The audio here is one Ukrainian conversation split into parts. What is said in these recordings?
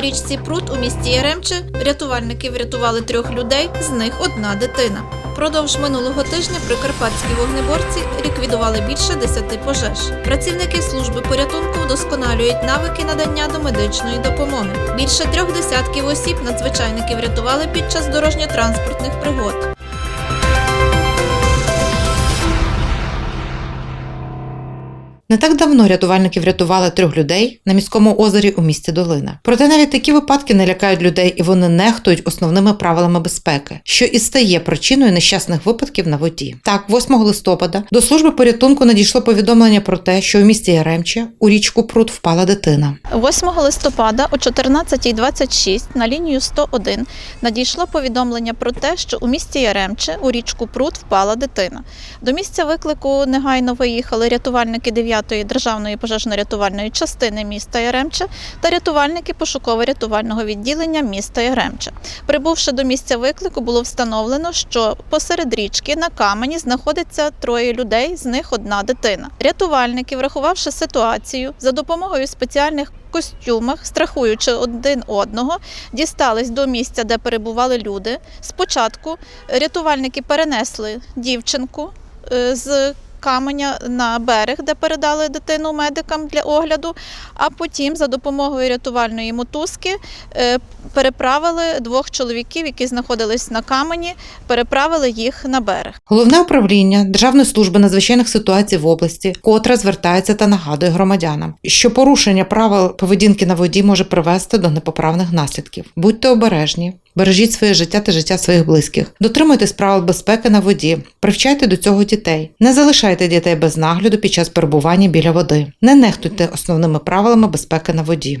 Річці Прут у місті Яремче рятувальники врятували трьох людей, з них одна дитина. Продовж минулого тижня прикарпатські вогнеборці ліквідували більше 10 пожеж. Працівники служби порятунку вдосконалюють навики надання до медичної допомоги. Більше трьох десятків осіб надзвичайники врятували під час дорожньо-транспортних пригод. Не так давно рятувальники врятували трьох людей на міському озері у місті Долина. Проте навіть такі випадки не лякають людей і вони нехтують основними правилами безпеки, що і стає причиною нещасних випадків на воді. Так, 8 листопада до служби порятунку надійшло повідомлення про те, що у місті Яремче у річку Прут впала дитина. 8 листопада о 14.26 на лінію 101 надійшло повідомлення про те, що у місті Яремче у річку Прут впала дитина. До місця виклику негайно виїхали рятувальники 9-ї державної пожежно-рятувальної частини міста Яремче та рятувальники пошуково-рятувального відділення міста Яремче. Прибувши до місця виклику, було встановлено, що посеред річки на камені знаходиться троє людей, з них одна дитина. Рятувальники, врахувавши ситуацію, за допомогою спеціальних костюмах, страхуючи один одного, дістались до місця, де перебували люди. Спочатку рятувальники перенесли дівчинку е, з каменя на берег, де передали дитину медикам для огляду. А потім за допомогою рятувальної мотузки е, переправили двох чоловіків, які знаходились на камені, переправили їх на берег. Головне управління Державної служби надзвичайних ситуацій в області, котре звертається та нагадує громадянам, що порушення правил поведінки на воді може привести до непоправних наслідків. Будьте обережні. Бережіть своє життя та життя своїх близьких. Дотримуйтесь правил безпеки на воді, привчайте до цього дітей. Не залишайте дітей без нагляду під час перебування біля води. Не нехтуйте основними правилами безпеки на воді.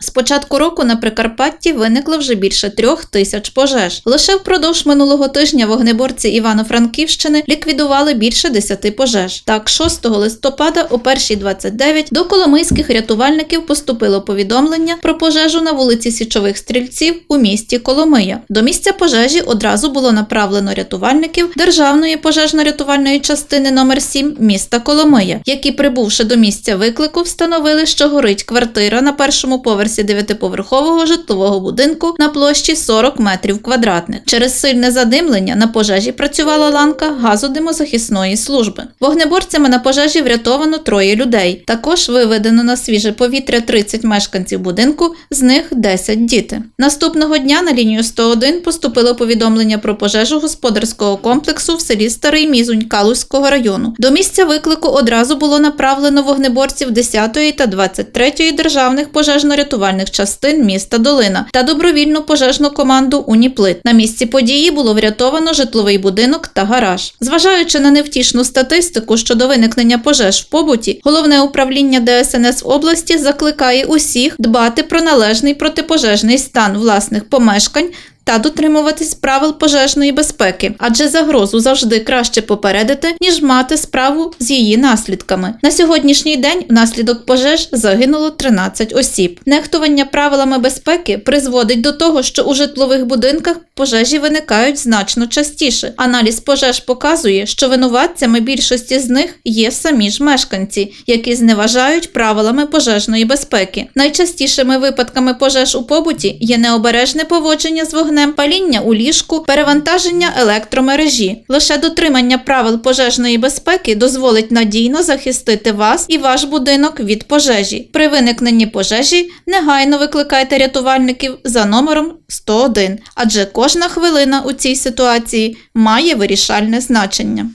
З початку року на Прикарпатті виникло вже більше трьох тисяч пожеж. Лише впродовж минулого тижня вогнеборці Івано-Франківщини ліквідували більше десяти пожеж. Так, 6 листопада о 1.29 до коломийських рятувальників поступило повідомлення про пожежу на вулиці Січових Стрільців у місті Коломия. До місця пожежі одразу було направлено рятувальників Державної пожежно-рятувальної частини номер 7 міста Коломия, які, прибувши до місця виклику, встановили, що горить квартира на першому поверсі дев'ятиповерхового житлового будинку на площі 40 метрів квадратних. Через сильне задимлення на пожежі працювала ланка газодимозахисної служби. Вогнеборцями на пожежі врятовано троє людей. Також виведено на свіже повітря 30 мешканців будинку, з них 10 діти. Наступного дня на лінію 101 поступило повідомлення про пожежу господарського комплексу в селі Старий Мізунь Калузького району. До місця виклику одразу було направлено вогнеборців 10-ї та 23-ї державних пожежно-рятувальних частин міста Долина та добровільну пожежну команду Уніплит. На місці події було врятовано житловий будинок та гараж. Зважаючи на невтішну статистику щодо виникнення пожеж в побуті, головне управління ДСНС області закликає усіх дбати про належний протипожежний стан власних помешкань. Та дотримуватись правил пожежної безпеки, адже загрозу завжди краще попередити, ніж мати справу з її наслідками. На сьогоднішній день внаслідок пожеж загинуло 13 осіб. Нехтування правилами безпеки призводить до того, що у житлових будинках пожежі виникають значно частіше. Аналіз пожеж показує, що винуватцями більшості з них є самі ж мешканці, які зневажають правилами пожежної безпеки. Найчастішими випадками пожеж у побуті є необережне поводження з вогнем, паління у ліжку, перевантаження електромережі. Лише дотримання правил пожежної безпеки дозволить надійно захистити вас і ваш будинок від пожежі. При виникненні пожежі негайно викликайте рятувальників за номером 101, адже кожна хвилина у цій ситуації має вирішальне значення.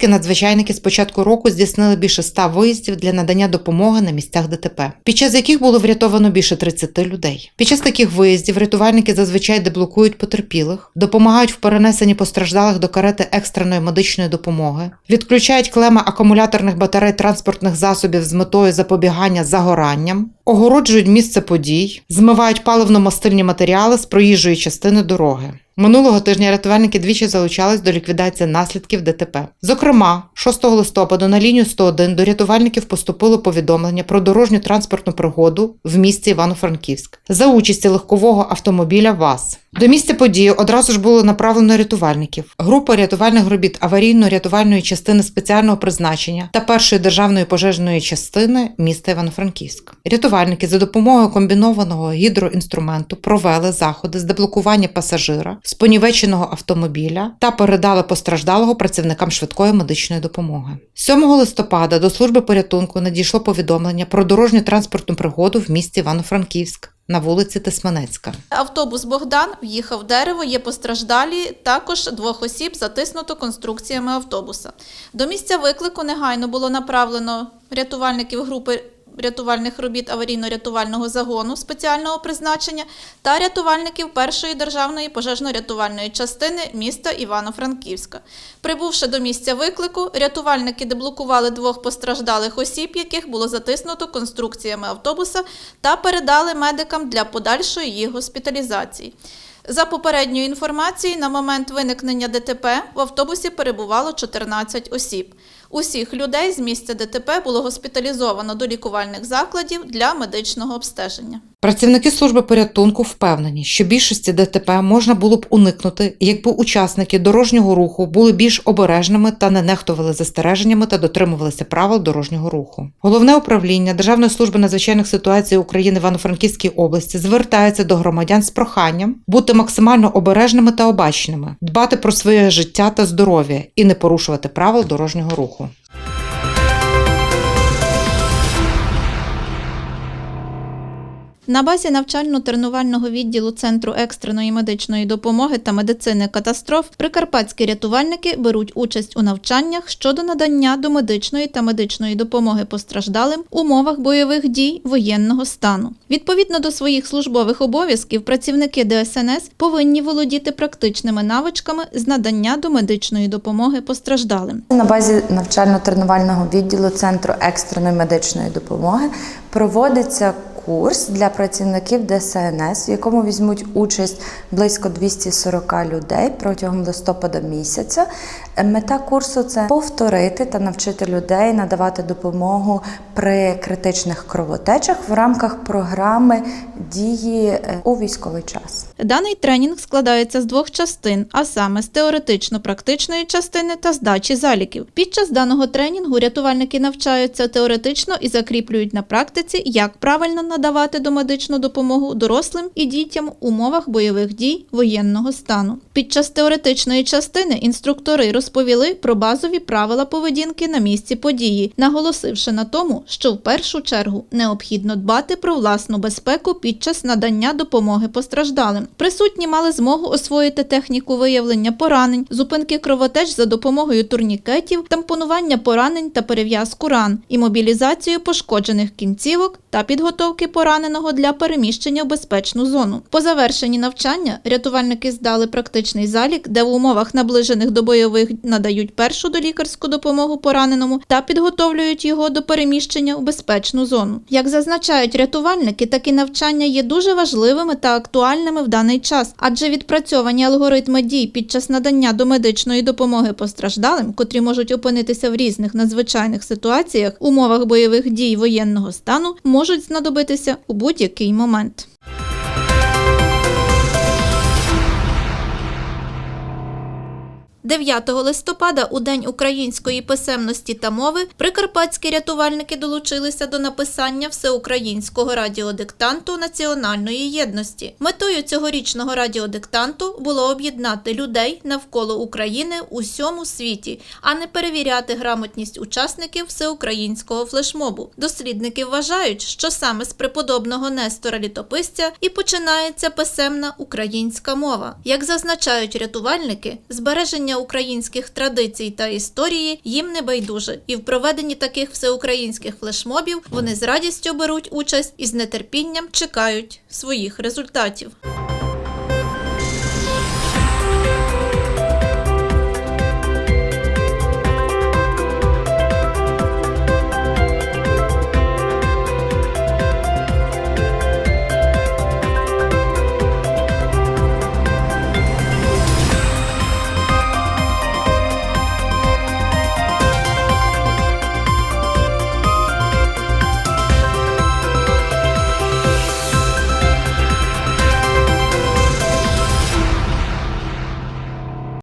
Прикарпатські надзвичайники з початку року здійснили більше 100 виїздів для надання допомоги на місцях ДТП, під час яких було врятовано більше 30 людей. Під час таких виїздів рятувальники зазвичай деблокують потерпілих, допомагають в перенесенні постраждалих до карети екстреної медичної допомоги, відключають клеми акумуляторних батарей транспортних засобів з метою запобігання загоранням, огороджують місце подій, змивають паливно-мастильні матеріали з проїжджої частини дороги. Минулого тижня рятувальники двічі залучались до ліквідації наслідків ДТП. Зокрема, 6 листопада на лінію 101 до рятувальників поступило повідомлення про дорожню транспортну пригоду в місті Івано-Франківськ за участі легкового автомобіля ВАЗ. До місця події одразу ж було направлено рятувальників. Група рятувальних робіт аварійно-рятувальної частини спеціального призначення та першої державної пожежної частини міста Івано-Франківськ. Рятувальники за допомогою комбінованого гідроінструменту провели заходи з деблокування пасажира з понівеченого автомобіля та передали постраждалого працівникам швидкої медичної допомоги. 7 листопада до служби порятунку надійшло повідомлення про дорожню транспортну пригоду в місті Івано-Франківськ на вулиці Тисманецька. Автобус Богдан в'їхав в дерево, є постраждалі, також двох осіб затиснуто конструкціями автобуса. До місця виклику негайно було направлено рятувальників групи рятувальних робіт аварійно-рятувального загону спеціального призначення та рятувальників першої державної пожежно-рятувальної частини міста Івано-Франківська. Прибувши до місця виклику, рятувальники деблокували двох постраждалих осіб, яких було затиснуто конструкціями автобуса, та передали медикам для подальшої їх госпіталізації. За попередньою інформацією, на момент виникнення ДТП в автобусі перебувало 14 осіб. Усіх людей з місця ДТП було госпіталізовано до лікувальних закладів для медичного обстеження. Працівники служби порятунку впевнені, що більшості ДТП можна було б уникнути, якби учасники дорожнього руху були більш обережними та не нехтували застереженнями та дотримувалися правил дорожнього руху. Головне управління Державної служби надзвичайних ситуацій України в Івано-Франківській області звертається до громадян з проханням бути максимально обережними та обачними, дбати про своє життя та здоров'я і не порушувати правил дорожнього руху. На базі навчально-тренувального відділу Центру екстреної медичної допомоги та медицини катастроф прикарпатські рятувальники беруть участь у навчаннях щодо надання домедичної та медичної допомоги постраждалим в умовах бойових дій воєнного стану. Відповідно до своїх службових обов'язків, працівники ДСНС повинні володіти практичними навичками з надання домедичної допомоги постраждалим. На базі навчально-тренувального відділу Центру екстреної медичної допомоги проводиться курс для працівників ДСНС, в якому візьмуть участь близько 240 людей протягом листопада місяця. Мета курсу це повторити та навчити людей надавати допомогу при критичних кровотечах в рамках програми дії е, у військовий час. Даний тренінг складається з двох частин, а саме з теоретично-практичної частини та здачі заліків. Під час даного тренінгу рятувальники навчаються теоретично і закріплюють на практиці, як правильно надавати домедичну допомогу дорослим і дітям в умовах бойових дій воєнного стану. Під час теоретичної частини інструктори розповіли про базові правила поведінки на місці події, наголосивши на тому, що в першу чергу необхідно дбати про власну безпеку під час надання допомоги постраждалим. Присутні мали змогу освоїти техніку виявлення поранень, зупинки кровотеч за допомогою турнікетів, тампонування поранень та перев'язку ран і мобілізацію пошкоджених кінцівок та підготовки пораненого для переміщення в безпечну зону. По завершенні навчання рятувальники здали практичний залік, де в умовах наближених до бойових надають першу долікарську допомогу пораненому та підготовлюють його до переміщення у безпечну зону. Як зазначають рятувальники, такі навчання є дуже важливими та актуальними в даний час, адже відпрацьовані алгоритми дій під час надання домедичної допомоги постраждалим, котрі можуть опинитися в різних надзвичайних ситуаціях, умовах бойових дій воєнного стану, можуть знадобитися у будь-який момент. – 9 листопада, у День української писемності та мови, прикарпатські рятувальники долучилися до написання всеукраїнського радіодиктанту національної єдності. Метою цьогорічного радіодиктанту було об'єднати людей навколо України у всьому світі, а не перевіряти грамотність учасників всеукраїнського флешмобу. Дослідники вважають, що саме з преподобного Нестора Літописця і починається писемна українська мова. Як зазначають рятувальники, збереження українських традицій та історії їм не байдуже, і в проведенні таких всеукраїнських флешмобів вони з радістю беруть участь і з нетерпінням чекають своїх результатів.